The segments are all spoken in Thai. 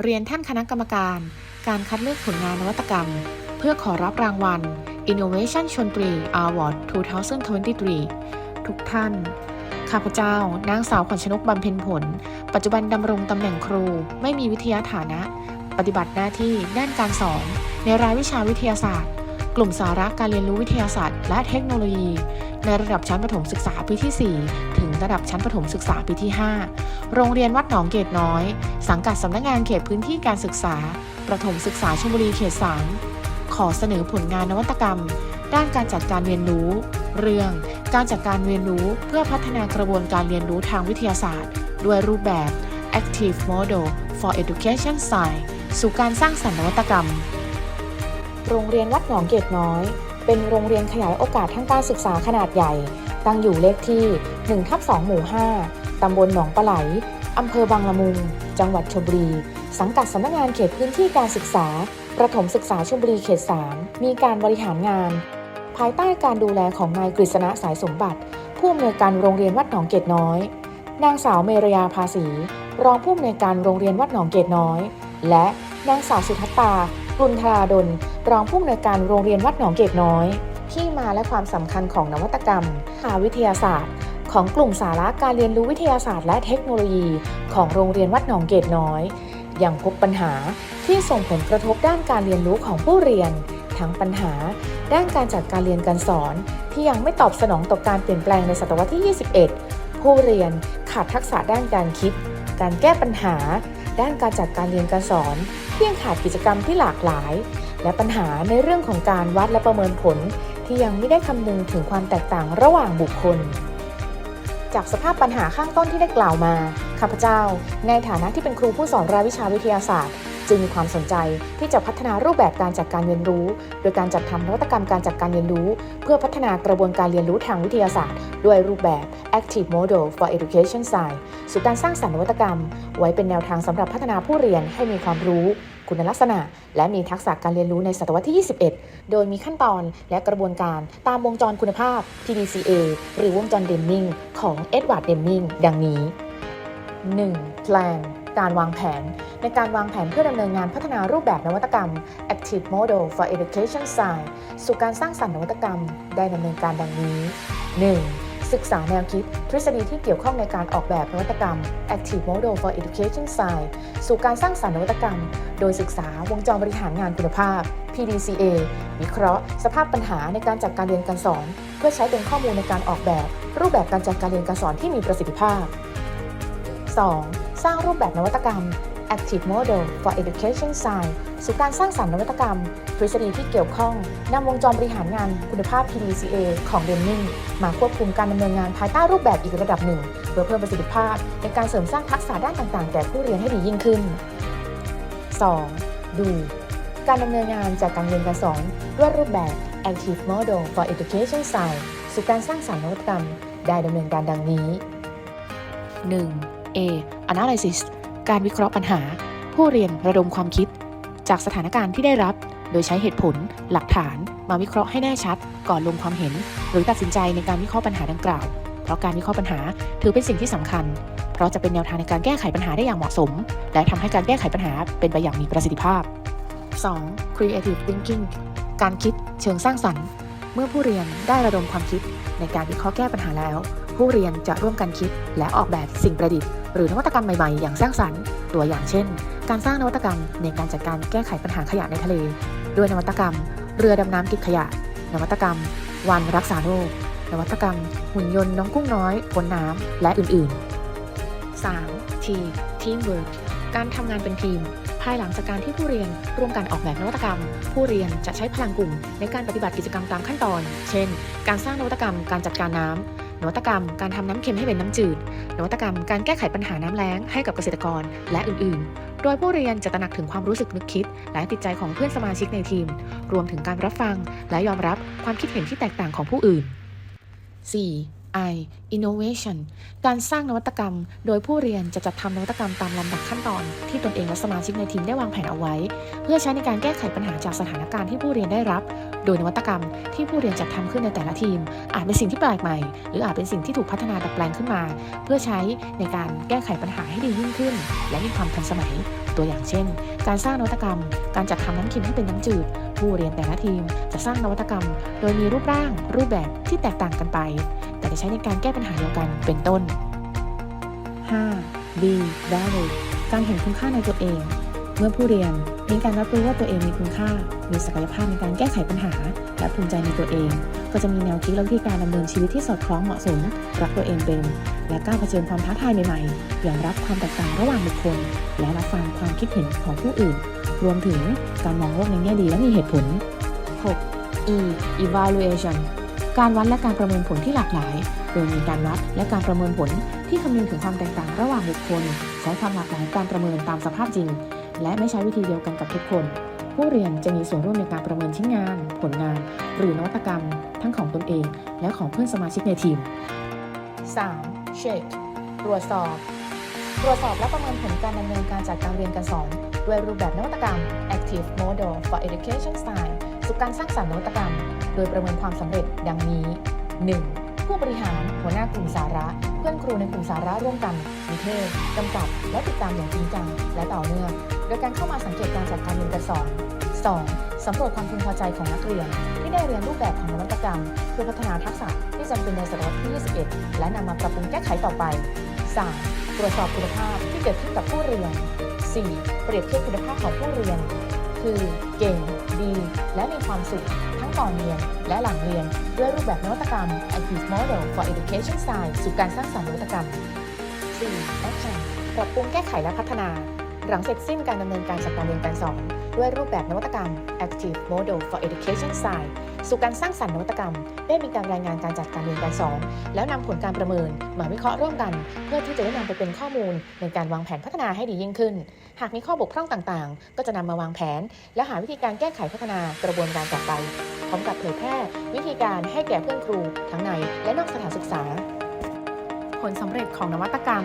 เรียนท่านคณะกรรมการ การคัดเลือกผลงานนวัตกรรม เพื่อขอรับรางวัล Innovation ชนตรี Award 2023 ทุกท่าน ข้าพเจ้า นางสาวขวัญชนกบำเพ็ญผล ปัจจุบันดำรงตำแหน่งครู ไม่มีวิทยาฐานะ ปฏิบัติหน้าที่ด้านการสอน ในรายวิชาวิทยาศาสตร์ กลุ่มสาระการเรียนรู้วิทยาศาสตร์ และเทคโนโลยี ในระดับชั้นประถมศึกษาปีที่ 4 ถึงระดับชั้นประถมศึกษาปีที่ 5 โรงเรียนวัดหนองเกตน้อย สังกัดสำนักงานเขตพื้นที่การศึกษา ประถมศึกษาชลบุรีเขต3ขอเสนอผลงานนวัตกรรม ด้านการจัดการเรียนรู้ เรื่องการจัดการเรียนรู้เพื่อพัฒนากระบวนการเรียนรู้ทางวิทยาศาสตร์ ด้วยรูปแบบ Active Model for Education Science สู่การสร้างสรรค์นวัตกรรม โรงเรียนวัดหนองเกตน้อย เป็นโรงเรียนขยายโอกาสทางการศึกษาขนาดใหญ่ ตั้งอยู่เลขที่1ทับ2หมู่ 5 ตำบลหนองปลาไหล อำเภอบางละมุง จังหวัดชลบุรี สังกัดสำนักงานเขตพื้นที่การศึกษา ประถมศึกษาชลบุรีเขต 3 มีการบริหารงาน ภายใต้การดูแลของนายกฤษณะสายสมบัติ ผู้อำนวยการโรงเรียนวัดหนองเกตน้อย นางสาวเมรยาภาษี รองผู้อำนวยการโรงเรียนวัดหนองเกตน้อย และนางสาวสุทัตตากลุนธราดล รองผู้อำนวยการโรงเรียนวัดหนองเกตน้อย ที่มาและความสำคัญของนวัตกรรมทางวิทยาศาสตร์ ของกลุ่มสาระการเรียนรู้วิทยาศาสตร์และเทคโนโลยี ของโรงเรียนวัดหนองเกตน้อย ยังพบปัญหาที่ส่งผลกระทบด้านการเรียนรู้ของผู้เรียน ทั้งปัญหา ด้านการจัดการเรียนการสอน ที่ยังไม่ตอบสนองต่อการเปลี่ยนแปลงในศตวรรษที่ 21 ผู้เรียนขาดทักษะด้านการคิด การแก้ปัญหา ด้านการจัดการเรียนการสอนที่ยังขาดกิจกรรมที่หลากหลาย และปัญหาในเรื่องของการวัดและประเมินผลที่ยังไม่ได้คำนึงถึงความแตกต่างระหว่างบุคคล จากสภาพปัญหาข้างต้นที่ได้กล่าวมาข้าพเจ้า ในฐานะที่เป็นครูผู้สอนรายวิชาวิทยาศาสตร์ จึงมีความสนใจที่จะพัฒนารูปแบบการจัดการเรียนรู้ โดยการจัดทำนวัตกรรมการจัดการเรียนรู้ เพื่อพัฒนากระบวนการเรียนรู้ทางวิทยาศาสตร์ ด้วยรูปแบบ Active Model for Education Science สู่การสร้างสรรค์นวัตกรรม ไว้เป็นแนวทางสำหรับพัฒนาผู้เรียนให้มีความรู้ คุณลักษณะ และมีทักษะการเรียนรู้ในศตวรรษที่ 21 โดยมีขั้นตอนและกระบวนการตามวงจรคุณภาพ PDCA หรือวงจรเดมมิงของเอ็ดวาร์ดเดมมิงดังนี้ 1. Plan การวางแผน ในการวางแผนเพื่อดำเนินงานพัฒนารูปแบบนวัตกรรม Active Model for Education Science สู่การสร้างสรรค์นวัตกรรม ได้ดำเนินการดังนี้ 1. ศึกษาแนวคิด ทฤษฎีที่เกี่ยวข้องในการออกแบบนวัตกรรม Active Model for Education Science สู่การสร้างสรรค์นวัตกรรม โดยศึกษาวงจรบริหารงานคุณภาพ PDCA วิเคราะห์ สภาพปัญหาในการจัดการเรียนการสอน เพื่อใช้เป็นข้อมูลในการออกแบบ รูปแบบการจัดการเรียนการสอนที่มีประสิทธิภาพ 2. สร้างรูปแบบนวัตกรรม Active Model for Education Science สู่การสร้างสรรค์นวัตกรรม ทฤษฎีที่เกี่ยวข้อง นำวงจรบริหารงานคุณภาพ PDCA ของ Deming มาควบคุมการดำเนินงานภายใต้รูปแบบอีกระดับหนึ่ง เพื่อเพิ่มประสิทธิภาพ ในการเสริมสร้างทักษะด้านต่างๆ แก่ผู้เรียนให้ดียิ่งขึ้น 2. ดู การดำเนินงานจากการเรียนการสอน ด้วยรูปแบบ Active Model for Education Science สู่การสร้างสรรค์นวัตกรรม ได้ดำเนินการดังนี้ 1. A Analysis การวิเคราะห์ปัญหา ผู้เรียนระดมความคิด จากสถานการณ์ที่ได้รับ โดยใช้เหตุผล หลักฐาน มาวิเคราะห์ให้แน่ชัด ก่อนลงความเห็น หรือตัดสินใจในการวิเคราะห์ปัญหาดังกล่าว เพราะการวิเคราะห์ปัญหาถือเป็นสิ่งที่สำคัญ เพราะจะเป็นแนวทางในการแก้ไขปัญหาได้อย่างเหมาะสม และทำให้การแก้ไขปัญหาเป็นไปอย่างมีประสิทธิภาพ 2. Creative Thinking การคิดเชิงสร้างสรรค์ เมื่อผู้เรียนได้ระดมความคิดในการวิเคราะห์แก้ปัญหาแล้ว ผู้เรียนจะร่วมกันคิดและออกแบบสิ่งประดิษฐ์ หรือนวัตกรรมใหม่ๆ อย่างสร้างสรรค์ ตัวอย่างเช่น การสร้างนวัตกรรมในการจัดการแก้ไขปัญหาขยะในทะเล ด้วยนวัตกรรม เรือดำน้ำเก็บขยะ นวัตกรรม วันรักษาโรคนวัตกรรม หุ่นยนต์น้องกุ้งน้อยบนน้ำและอื่นๆ 3. T Teamwork การทำงานเป็นทีม ภายหลังจากการที่ผู้เรียนร่วมกันออกแบบนวัตกรรม ผู้เรียนจะใช้พลังกลุ่มในการปฏิบัติกิจกรรมตามขั้นตอน เช่น การสร้างนวัตกรรมการจัดการน้ำ นวัตกรรมการทำน้ำเค็มให้เป็นน้ำจืด นวัตกรรมการแก้ไขปัญหาน้ำแล้งให้กับเกษตรกร และอื่น ๆ โดยผู้เรียนจะตระหนักถึงความรู้สึกนึกคิด และติดใจของเพื่อนสมาชิกในทีม รวมถึงการรับฟัง และยอมรับความคิดเห็นที่แตกต่างของผู้อื่น 4. I Innovation การสร้างนวัตกรรม โดยผู้เรียนจะจัดทำนวัตกรรมตามลำดับขั้นตอน ที่ตนเองและสมาชิกในทีมได้วางแผนเอาไว้ เพื่อใช้ในการแก้ไขปัญหาจากสถานการณ์ที่ผู้เรียนได้รับ โดยนวัตกรรมที่ผู้เรียนจัดทำขึ้นในแต่ละทีม อาจเป็นสิ่งที่แปลกใหม่ หรืออาจเป็นสิ่งที่ถูกพัฒนาดัดแปลงขึ้นมา เพื่อใช้ในการแก้ไขปัญหาให้ดียิ่งขึ้น และมีความทันสมัย ตัวอย่างเช่น การสร้างนวัตกรรม การจัดทำน้ำเค็มให้เป็นน้ำจืดผู้เรียนแต่ละทีมจะสร้างนวัตกรรม โดยมีรูปร่าง รูปแบบที่แตกต่างกันไป แต่จะใช้ในการแก้ปัญหาเดียวกันเป็นต้น 5. B value การเห็นคุณค่าในตัวเอง เมื่อผู้เรียนมีการรับรู้ว่าตัวเองมีคุณค่า มีศักยภาพในการแก้ไขปัญหา และภูมิใจในตัวเอง ก็จะมีแนวคิดและวิธีการดำเนินชีวิตที่สอดคล้องเหมาะสม รักตัวเองเป็น และกล้าเผชิญความท้าทายใหม่ๆยอมรับความแตกต่างระหว่างบุคคล และรับฟังความคิดเห็นของผู้อื่น รวมถึงการมองโลกในแง่ดีและมีเหตุผล 6. E evaluation การวัดและการประเมินผลที่หลากหลาย โดยมีการวัดและการประเมินผลที่คำนึงถึงความแตกต่างระหว่างบุคคล ใช้ความหลากหลายการประเมินตามสภาพจริง และไม่ใช้วิธีเดียวกันกับทุกคน ผู้เรียนจะมีส่วนร่วมในการประเมินชิ้นงาน ผลงาน หรือนวัตกรรม ทั้งของตนเอง และของเพื่อนสมาชิกในทีม 3. Check ตรวจสอบ ตรวจสอบและประเมินผลการดำเนินการจัดการเรียนการสอน ด้วยรูปแบบนวัตกรรม Active Model for Education Style สู่การสร้างสรรค์นวัตกรรม โดยประเมินความสำเร็จดังนี้ 1. ผู้บริหาร หัวหน้ากลุ่มสาระ เพื่อนครูในกลุ่มสาระร่วมกันนิเทศกำกับ และติดตามอย่างจริงจัง และต่อเนื่อง โดยการเข้ามาสังเกตการจัดการเรียนการสอน 2. สำรวจความพึงพอใจของนักเรียน ที่ได้เรียนรูปแบบของนวัตกรรม เพื่อพัฒนาทักษะที่จำเป็นในศตวรรษที่ 21 และนำมาปรับปรุงแก้ไขต่อไป 3. ตรวจสอบคุณภาพที่เกิดขึ้นกับผู้เรียน 4. เปรียบเทียบคุณภาพของผู้เรียน คือเก่ง และมีความสุข ทั้งก่อนเรียนและหลังเรียน ด้วยรูปแบบนวัตกรรม Active Model for Education Science สู่การสร้างสรรค์นวัตกรรม 4. Action ปรับปรุงแก้ไขและพัฒนา หลังเสร็จสิ้นการดำเนินการจัดการเรียนการสอน ด้วยรูปแบบนวัตกรรม Active Model for Education Science สู่การสร้างสรรค์นวัตกรรม ได้มีการรายงานการจัดการเรียนการสอน แล้วนำผลการประเมินมาวิเคราะห์ร่วมกัน เพื่อที่จะได้นำไปเป็นข้อมูลในการวางแผนพัฒนาให้ดียิ่งขึ้น หากมีข้อบกพร่องต่างๆ ก็จะนำมาวางแผน และหาวิธีการแก้ไขพัฒนากระบวนการต่อไป พร้อมกับเผยแพร่วิธีการให้แก่เพื่อนครูทั้งในและนอกสถานศึกษา ผลสำเร็จของนวัตกรรม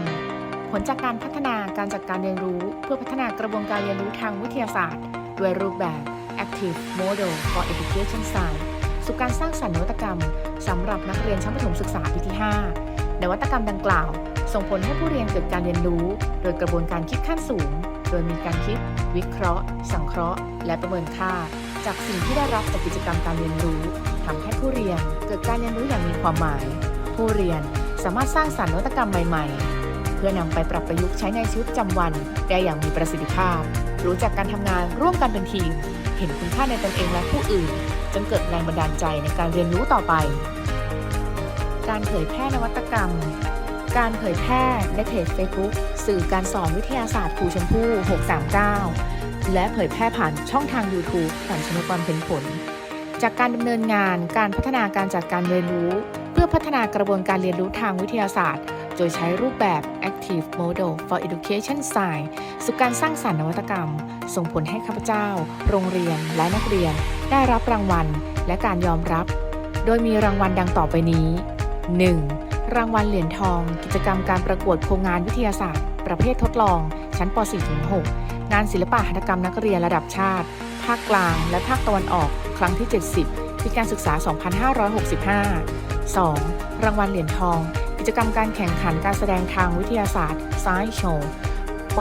ผลจากการพัฒนาการจัดการเรียนรู้ เพื่อพัฒนากระบวนการเรียนรู้ทางวิทยาศาสตร์ ด้วยรูปแบบ Active Model for Education Science สู่การสร้างสรรค์นวัตกรรมสำหรับนักเรียนชั้นประถมศึกษาปีที่ 5 นวัตกรรมดังกล่าว ส่งผลให้ผู้เรียนเกิดการเรียนรู้ โดยกระบวนการคิดขั้นสูง โดยมีการคิด วิเคราะห์ สังเคราะห์ และประเมินค่า จากสิ่งที่ได้รับจากกิจกรรมการเรียนรู้ทำให้ผู้เรียนเกิดการเรียนรู้อย่างมีความหมาย ผู้เรียนสามารถสร้างสรรค์นวัตกรรมใหม่ๆ เพื่อนำไปปรับประยุกต์ใช้ในชีวิตประจำวัน ได้อย่างมีประสิทธิภาพ รู้จักการทำงานร่วมกันเป็นทีม เห็นคุณค่าในตนเองและผู้อื่นจนเกิดแรงบันดาลใจในการเรียนรู้ต่อไป การเผยแพร่นวัตกรรม การเผยแพร่ในเพจ Facebook สื่อการสอนวิทยาศาสตร์ครูชมพู่ 639 และเผยแพร่ผ่านช่องทาง YouTube ผ่านชนกรเพ็ญผล จากการดำเนินงานการพัฒนาการจัดการเรียนรู้ พื่อพัฒนากระบวนการเรียนรู้ทางวิทยาศาสตร์ โดยใช้รูปแบบ Active Model for Education Science สู่การสร้างสรรค์นวัตกรรม ส่งผลให้ข้าพเจ้า โรงเรียนและนักเรียน ได้รับรางวัล และการยอมรับ โดยมีรางวัลดังต่อไปนี้ 1. รางวัลเหรียญทอง กิจกรรมการประกวดโครงงานวิทยาศาสตร์ ประเภททดลอง ชั้นป .4-6 งานศิลปะหัตถกรรมนักเรียนระดับชาติ ภาคกลาง และภาคตะวันออก ครั้งที่ 70 ปีการศึกษา 2565 2. รางวัลเหรียญทอง กิจกรรมการแข่งขันการแสดงทางวิทยาศาสตร์ Science Show ป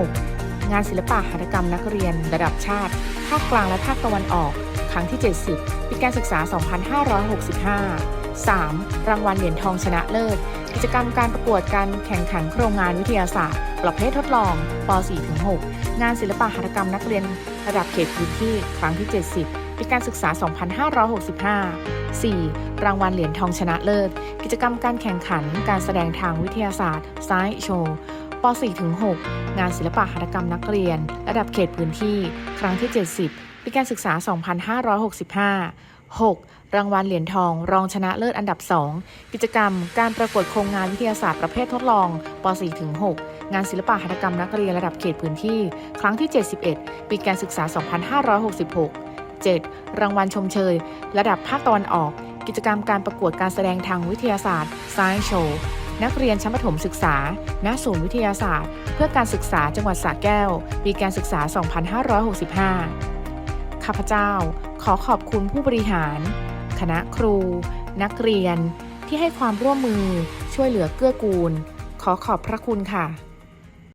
.4-6 งานศิลปะหัตถกรรมนักเรียน ระดับชาติ ภาคกลางและภาคตะวันออก ครั้งที่ 70 ปีการศึกษา 2565 3. รางวัลเหรียญทองชนะเลิศ กิจกรรมการประกวดการแข่งขันโครงงานวิทยาศาสตร์ ประเภททดลองป .4-6 งานศิลปะหัตถกรรมนักเรียน ระดับเขตพื้นที่ ครั้งที่ 70 ปีการศึกษา 2565 4. รางวัลเหรียญทองชนะเลิศ กิจกรรมการแข่งขัน การแสดงทางวิทยาศาสตร์ Science Show ป .4-6 งานศิลปะหัตถกรรมนักเรียน ระดับเขตพื้นที่ ครั้งที่ 70 ปีการศึกษา 2565 6. รางวัลเหรียญทอง รองชนะเลิศอันดับ 2 กิจกรรม การประกวดโครงงานวิทยาศาสตร์ประเภททดลองป .4-6 งานศิลปะหัตถกรรมนักเรียนระดับเขตพื้นที่ ครั้งที่ 71 ปีการศึกษา 2566 7. รางวัลชมเชย ระดับภาคตะวันออก กิจกรรมการประกวดการแสดงทางวิทยาศาสตร์ Science Show นักเรียนชั้นประถมศึกษา ณ ศูนย์วิทยาศาสตร์ เพื่อการศึกษาจังหวัดสระแก้ว ปีการศึกษา 2565 ข้าพเจ้า ขอขอบคุณผู้บริหาร คณะครู นักเรียน ที่ให้ความร่วมมือ ช่วยเหลือเกื้อกูล ขอขอบพระคุณค่ะ